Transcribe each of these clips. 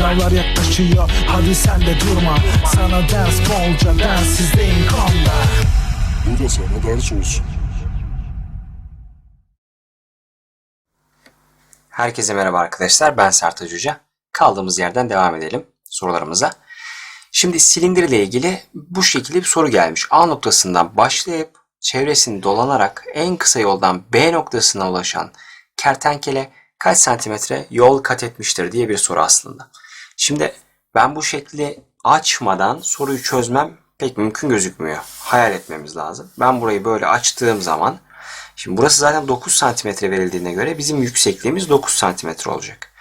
Sınavlar yaklaşıyor hadi sen de durma Sana ders bolca densizdeyim konda Bu da sana ders olsun. Herkese merhaba arkadaşlar. Ben Sertaç Hoca. Kaldığımız yerden devam edelim sorularımıza. Şimdi silindir ile ilgili bu şekilde bir soru gelmiş. A noktasından başlayıp çevresini dolanarak en kısa yoldan B noktasına ulaşan kertenkele kaç santimetre yol kat etmiştir diye bir soru aslında. Şimdi ben bu şekli açmadan soruyu çözmem pek mümkün gözükmüyor. Hayal etmemiz lazım. Ben burayı böyle açtığım zaman Şimdi burası zaten 9 santimetre verildiğine göre bizim yüksekliğimiz 9 santimetre olacak.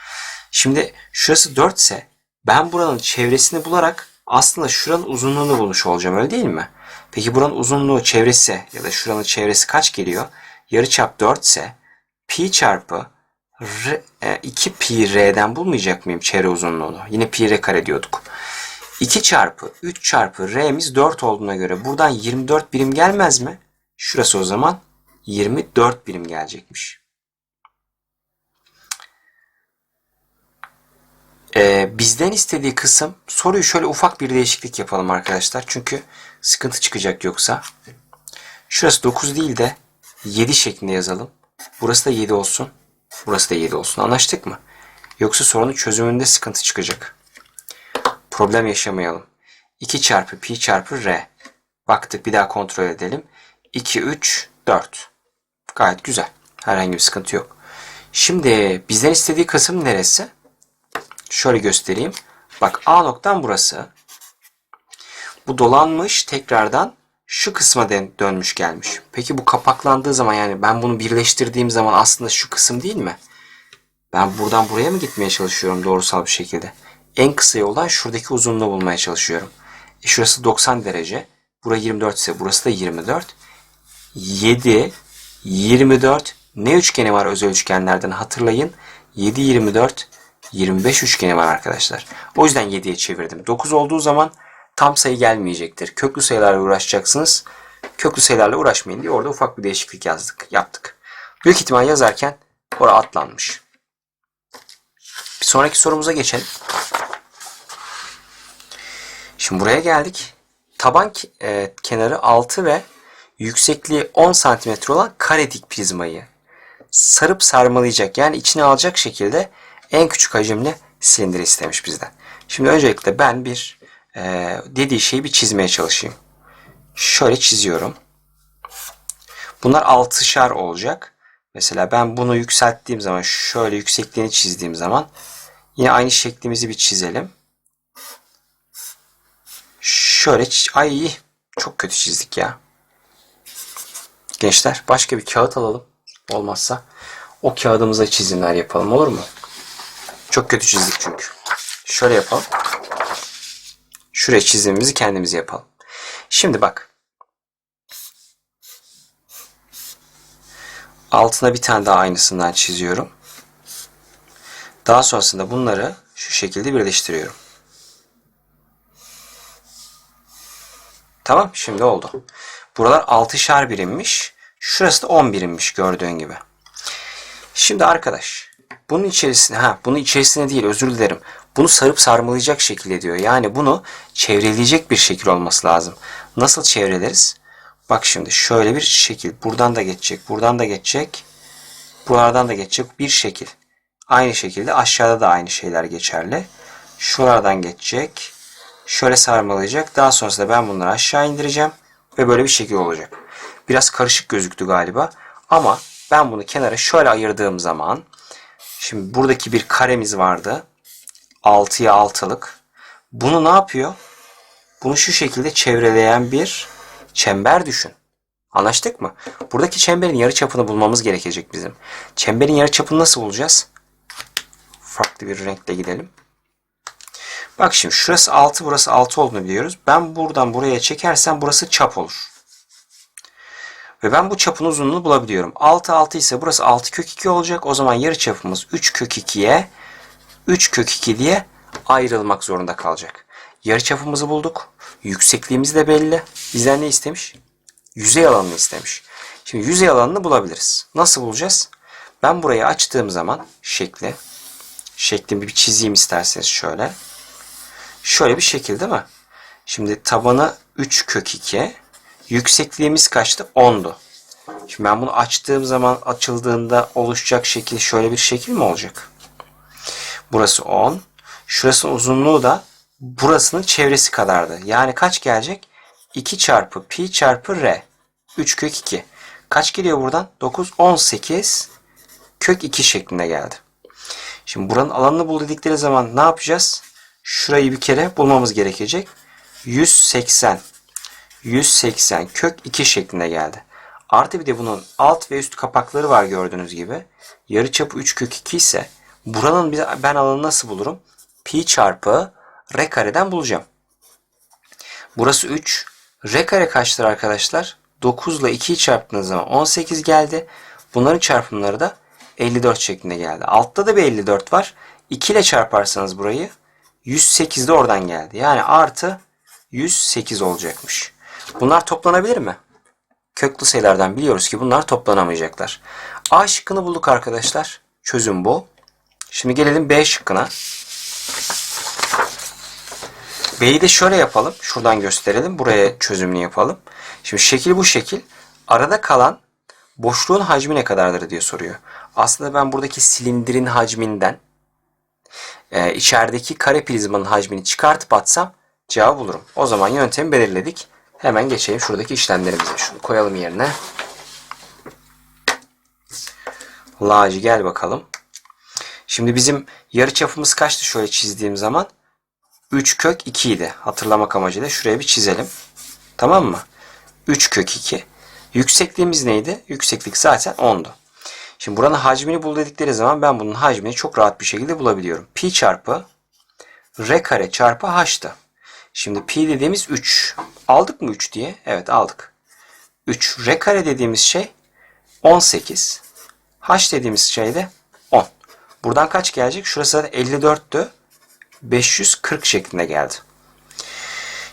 Şimdi şurası 4 ise ben buranın çevresini bularak aslında şuranın uzunluğunu bulmuş olacağım öyle değil mi? Peki buranın uzunluğu çevresi ya da şuranın çevresi kaç geliyor? Yarıçap 4 ise pi çarpı r, e, 2 pi r'den bulmayacak mıyım çevre uzunluğunu? Yine pi r kare diyorduk. 2 çarpı 3 çarpı r'miz 4 olduğuna göre buradan 24 birim gelmez mi? Şurası o zaman 24 birim gelecekmiş. Ee, bizden istediği kısım soruyu şöyle ufak bir değişiklik yapalım arkadaşlar. Çünkü sıkıntı çıkacak yoksa. Şurası 9 değil de 7 şeklinde yazalım. Burası da 7 olsun. Burası da 7 olsun. Anlaştık mı? Yoksa sorunun çözümünde sıkıntı çıkacak. Problem yaşamayalım. 2 çarpı pi çarpı r. Baktık bir daha kontrol edelim. 2, 3, 4. Gayet güzel. Herhangi bir sıkıntı yok. Şimdi bizden istediği kısım neresi? Şöyle göstereyim. Bak A noktam burası. Bu dolanmış tekrardan şu kısma dönmüş gelmiş. Peki bu kapaklandığı zaman yani ben bunu birleştirdiğim zaman aslında şu kısım değil mi? Ben buradan buraya mı gitmeye çalışıyorum doğrusal bir şekilde? En kısa yoldan şuradaki uzunluğu bulmaya çalışıyorum. E şurası 90 derece. Bura 24 ise burası da 24. 7, 24 ne üçgeni var özel üçgenlerden hatırlayın. 7, 24, 25 üçgeni var arkadaşlar. O yüzden 7'ye çevirdim. 9 olduğu zaman tam sayı gelmeyecektir. Köklü sayılarla uğraşacaksınız. Köklü sayılarla uğraşmayın diye orada ufak bir değişiklik yazdık, yaptık. Büyük ihtimal yazarken orada atlanmış. Bir sonraki sorumuza geçelim. Şimdi buraya geldik. Taban e, kenarı 6 ve yüksekliği 10 cm olan kare dik prizmayı sarıp sarmalayacak yani içine alacak şekilde en küçük hacimli silindir istemiş bizden. Şimdi öncelikle ben bir e, dediği şeyi bir çizmeye çalışayım. Şöyle çiziyorum. Bunlar altışar olacak. Mesela ben bunu yükselttiğim zaman şöyle yüksekliğini çizdiğim zaman yine aynı şeklimizi bir çizelim. Şöyle ay çok kötü çizdik ya. Gençler başka bir kağıt alalım. Olmazsa o kağıdımıza çizimler yapalım olur mu? Çok kötü çizdik çünkü. Şöyle yapalım. Şuraya çizimimizi kendimiz yapalım. Şimdi bak. Altına bir tane daha aynısından çiziyorum. Daha sonrasında bunları şu şekilde birleştiriyorum. Tamam şimdi oldu. Buralar 6'şar birimmiş. Şurası da 10 birimmiş gördüğün gibi. Şimdi arkadaş bunun içerisine ha bunun içerisine değil özür dilerim. Bunu sarıp sarmalayacak şekilde diyor. Yani bunu çevreleyecek bir şekil olması lazım. Nasıl çevreleriz? Bak şimdi şöyle bir şekil. Buradan da geçecek. Buradan da geçecek. Buralardan da geçecek bir şekil. Aynı şekilde aşağıda da aynı şeyler geçerli. Şuralardan geçecek. Şöyle sarmalayacak. Daha sonrasında ben bunları aşağı indireceğim. Ve böyle bir şekil olacak. Biraz karışık gözüktü galiba. Ama ben bunu kenara şöyle ayırdığım zaman şimdi buradaki bir karemiz vardı. 6'ya 6'lık. Bunu ne yapıyor? Bunu şu şekilde çevreleyen bir çember düşün. Anlaştık mı? Buradaki çemberin yarıçapını bulmamız gerekecek bizim. Çemberin yarıçapını nasıl bulacağız? Farklı bir renkle gidelim. Bak şimdi şurası 6 burası 6 olduğunu biliyoruz. Ben buradan buraya çekersem burası çap olur. Ve ben bu çapın uzunluğunu bulabiliyorum. 6 6 ise burası 6 kök 2 olacak. O zaman yarı çapımız 3 kök 2'ye 3 kök 2 diye ayrılmak zorunda kalacak. Yarı çapımızı bulduk. Yüksekliğimiz de belli. Bizden ne istemiş? Yüzey alanını istemiş. Şimdi yüzey alanını bulabiliriz. Nasıl bulacağız? Ben burayı açtığım zaman şekli şeklinde bir çizeyim isterseniz şöyle. Şöyle bir şekil değil mi? Şimdi tabanı 3 kök 2. Yüksekliğimiz kaçtı? 10'du. Şimdi ben bunu açtığım zaman açıldığında oluşacak şekil şöyle bir şekil mi olacak? Burası 10. Şurasının uzunluğu da burasının çevresi kadardı. Yani kaç gelecek? 2 çarpı pi çarpı r. 3 kök 2. Kaç geliyor buradan? 9, 18 kök 2 şeklinde geldi. Şimdi buranın alanını bul dedikleri zaman ne yapacağız? Şurayı bir kere bulmamız gerekecek. 180. 180 kök 2 şeklinde geldi. Artı bir de bunun alt ve üst kapakları var gördüğünüz gibi. Yarıçapı 3 kök 2 ise buranın ben alanı nasıl bulurum? Pi çarpı r kareden bulacağım. Burası 3. R kare kaçtır arkadaşlar? 9 ile 2'yi çarptığınız zaman 18 geldi. Bunların çarpımları da 54 şeklinde geldi. Altta da bir 54 var. 2 ile çarparsanız burayı 108 de oradan geldi. Yani artı 108 olacakmış. Bunlar toplanabilir mi? Köklü sayılardan biliyoruz ki bunlar toplanamayacaklar. A şıkkını bulduk arkadaşlar. Çözüm bu. Şimdi gelelim B şıkkına. B'yi de şöyle yapalım. Şuradan gösterelim. Buraya çözümünü yapalım. Şimdi şekil bu şekil. Arada kalan boşluğun hacmi ne kadardır diye soruyor. Aslında ben buradaki silindirin hacminden e, içerideki kare prizmanın hacmini çıkartıp atsam cevabı bulurum. O zaman yöntemi belirledik. Hemen geçelim şuradaki işlemlerimize. Şunu koyalım yerine. Lacı gel bakalım. Şimdi bizim yarı çapımız kaçtı şöyle çizdiğim zaman? 3 kök 2 idi. Hatırlamak amacıyla şuraya bir çizelim. Tamam mı? 3 kök 2. Yüksekliğimiz neydi? Yükseklik zaten 10'du. Şimdi buranın hacmini bul dedikleri zaman ben bunun hacmini çok rahat bir şekilde bulabiliyorum. Pi çarpı r kare çarpı h'tı. Şimdi pi dediğimiz 3. Aldık mı 3 diye? Evet aldık. 3 r kare dediğimiz şey 18. h dediğimiz şey de 10. Buradan kaç gelecek? Şurası da 54'tü. 540 şeklinde geldi.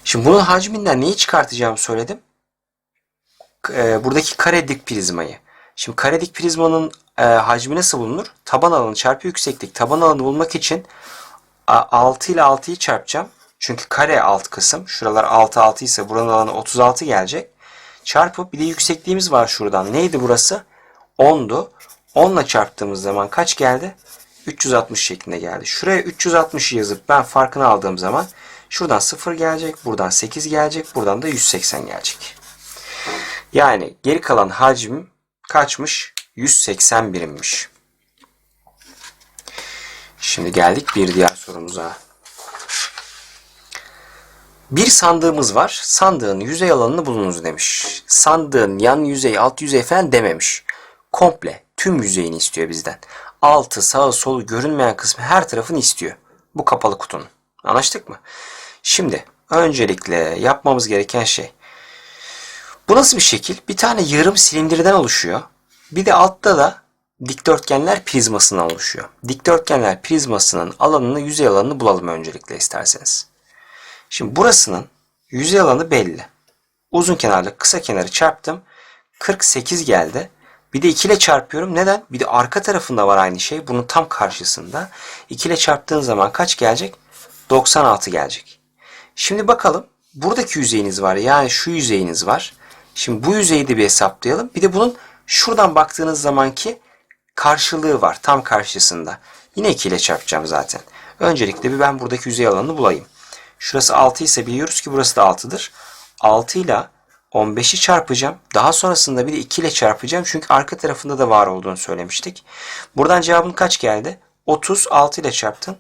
Şimdi bunun hacminden neyi çıkartacağımı söyledim. Ee, buradaki kare dik prizmayı. Şimdi kare dik prizmanın e, hacmi nasıl bulunur? Taban alanı çarpı yükseklik. Taban alanı bulmak için a, 6 ile 6'yı çarpacağım. Çünkü kare alt kısım. Şuralar 6 6 ise buranın alanı 36 gelecek. Çarpı bir de yüksekliğimiz var şuradan. Neydi burası? 10'du. 10 ile çarptığımız zaman kaç geldi? 360 şeklinde geldi. Şuraya 360 yazıp ben farkını aldığım zaman şuradan 0 gelecek, buradan 8 gelecek, buradan da 180 gelecek. Yani geri kalan hacim kaçmış? 180 birimmiş. Şimdi geldik bir diğer sorumuza. Bir sandığımız var. Sandığın yüzey alanını bulunuz demiş. Sandığın yan yüzey, alt yüzey falan dememiş. Komple tüm yüzeyini istiyor bizden. Altı, sağı, solu görünmeyen kısmı her tarafını istiyor. Bu kapalı kutunun. Anlaştık mı? Şimdi öncelikle yapmamız gereken şey. Bu nasıl bir şekil? Bir tane yarım silindirden oluşuyor. Bir de altta da dikdörtgenler prizmasından oluşuyor. Dikdörtgenler prizmasının alanını, yüzey alanını bulalım öncelikle isterseniz. Şimdi burasının yüzey alanı belli. Uzun kenarla kısa kenarı çarptım. 48 geldi. Bir de 2 ile çarpıyorum. Neden? Bir de arka tarafında var aynı şey. Bunun tam karşısında. 2 ile çarptığın zaman kaç gelecek? 96 gelecek. Şimdi bakalım. Buradaki yüzeyiniz var. Yani şu yüzeyiniz var. Şimdi bu yüzeyi de bir hesaplayalım. Bir de bunun şuradan baktığınız zamanki karşılığı var. Tam karşısında. Yine 2 ile çarpacağım zaten. Öncelikle bir ben buradaki yüzey alanını bulayım. Şurası 6 ise biliyoruz ki burası da 6'dır. 6 ile 15'i çarpacağım. Daha sonrasında bir de 2 ile çarpacağım. Çünkü arka tarafında da var olduğunu söylemiştik. Buradan cevabın kaç geldi? 36 ile çarptın.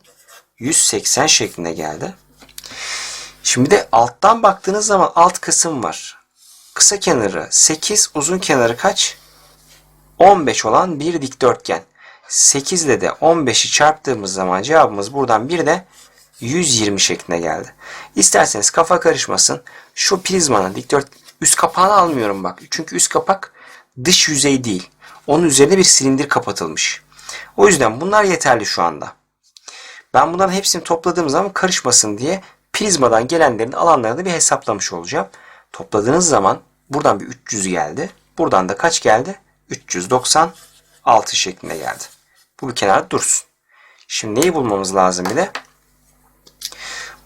180 şeklinde geldi. Şimdi de alttan baktığınız zaman alt kısım var. Kısa kenarı 8, uzun kenarı kaç? 15 olan bir dikdörtgen. 8 ile de 15'i çarptığımız zaman cevabımız buradan bir de 120 şeklinde geldi. İsterseniz kafa karışmasın. Şu prizmanın dikdört üst kapağını almıyorum bak. Çünkü üst kapak dış yüzey değil. Onun üzerine bir silindir kapatılmış. O yüzden bunlar yeterli şu anda. Ben bunların hepsini topladığım zaman karışmasın diye prizmadan gelenlerin alanlarını bir hesaplamış olacağım. Topladığınız zaman buradan bir 300 geldi. Buradan da kaç geldi? 396 şeklinde geldi. Bu bir kenarda dursun. Şimdi neyi bulmamız lazım bir de?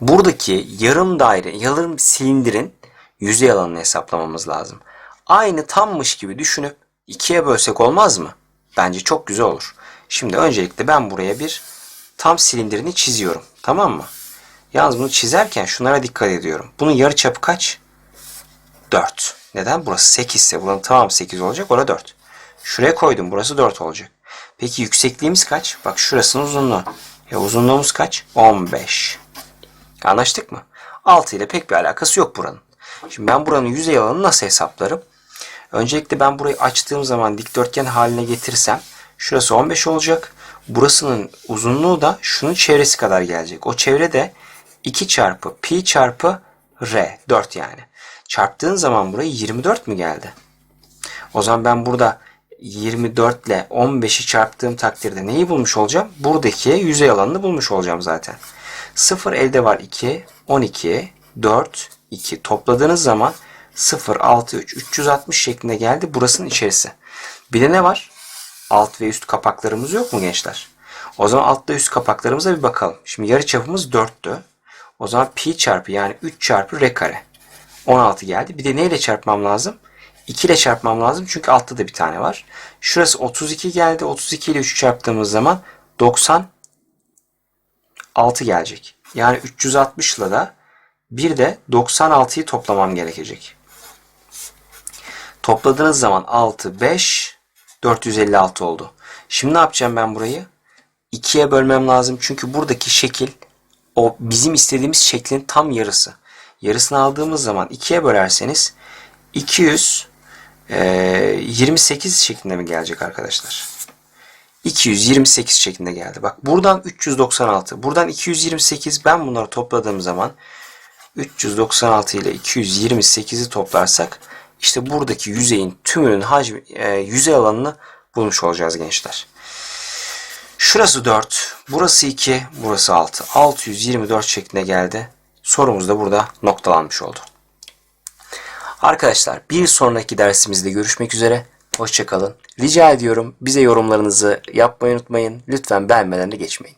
Buradaki yarım daire, yarım silindirin yüzey alanını hesaplamamız lazım. Aynı tammış gibi düşünüp ikiye bölsek olmaz mı? Bence çok güzel olur. Şimdi öncelikle ben buraya bir tam silindirini çiziyorum. Tamam mı? Yalnız bunu çizerken şunlara dikkat ediyorum. Bunun yarı çapı kaç? 4. Neden? Burası 8 ise buranın tamamı 8 olacak. Orada 4. Şuraya koydum. Burası 4 olacak. Peki yüksekliğimiz kaç? Bak şurasının uzunluğu. Ya uzunluğumuz kaç? 15. Anlaştık mı? 6 ile pek bir alakası yok buranın. Şimdi ben buranın yüzey alanını nasıl hesaplarım? Öncelikle ben burayı açtığım zaman dikdörtgen haline getirsem şurası 15 olacak. Burasının uzunluğu da şunun çevresi kadar gelecek. O çevre de 2 çarpı pi çarpı r. 4 yani. Çarptığın zaman buraya 24 mü geldi? O zaman ben burada 24 ile 15'i çarptığım takdirde neyi bulmuş olacağım? Buradaki yüzey alanını bulmuş olacağım zaten. 0 elde var 2, 12, 4, 2 topladığınız zaman 0, 6, 3, 360 şeklinde geldi burasının içerisi. Bir de ne var? Alt ve üst kapaklarımız yok mu gençler? O zaman alt ve üst kapaklarımıza bir bakalım. Şimdi yarı çapımız 4'tü. O zaman pi çarpı yani 3 çarpı r kare. 16 geldi. Bir de neyle çarpmam lazım? 2 ile çarpmam lazım çünkü altta da bir tane var. Şurası 32 geldi. 32 ile 3 çarptığımız zaman 96 gelecek. Yani 360 ile da bir de 96'yı toplamam gerekecek. Topladığınız zaman 6, 5, 456 oldu. Şimdi ne yapacağım ben burayı? 2'ye bölmem lazım. Çünkü buradaki şekil o bizim istediğimiz şeklin tam yarısı. Yarısını aldığımız zaman 2'ye bölerseniz 228 şeklinde mi gelecek arkadaşlar? 228 şeklinde geldi. Bak buradan 396, buradan 228 ben bunları topladığım zaman 396 ile 228'i toplarsak işte buradaki yüzeyin tümünün hacmi, e, yüzey alanını bulmuş olacağız gençler. Şurası 4, burası 2, burası 6. 624 şeklinde geldi. Sorumuz da burada noktalanmış oldu. Arkadaşlar bir sonraki dersimizde görüşmek üzere. Hoşçakalın. Rica ediyorum bize yorumlarınızı yapmayı unutmayın. Lütfen beğenmeden de geçmeyin.